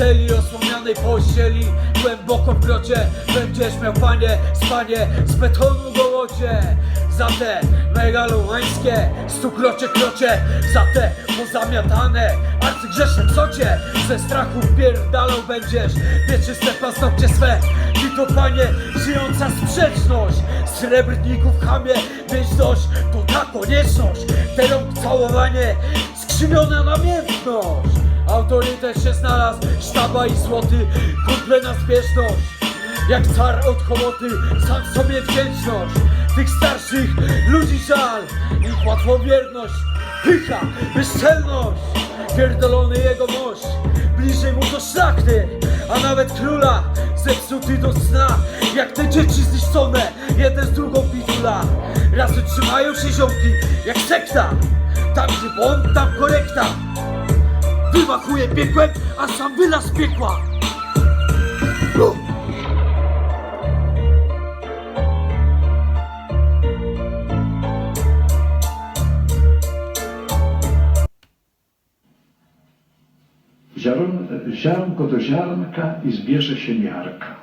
celi osłonianej pościeli Głęboko w grocie. Będziesz miał panie Spanie z betonu gołocie Za te megalomańskie stukrocie krocie. Za te pozamiatane arcygrzeszne psocie Ze strachu pierdalał będziesz Wieczyste paznokcie swe. I to panie żyjąca sprzeczność. Srebrników chamie Wieczność to ta konieczność. Te rąk całowanie Skrzywiona namiętność Autorytet się znalazł Sztaba i złoty Kumple na zbieżność. Jak car od hołoty Sam sobie wdzięczność. Tych starszych ludzi żal Ich łatwowierność Pycha, bezczelność. Pierdolony jego mość Bliżej mu do szlachty A nawet króla Zepsuty do sna. Jak te dzieci zniszczone Jeden z drugą pitula. Razem trzymają się ziomki Jak sekta. Tam gdzie błąd, tam korekta Wymachuje piekłem, a sam wylaz piekła. Ziarn, ziarnko do ziarnka i zbierze się miarka.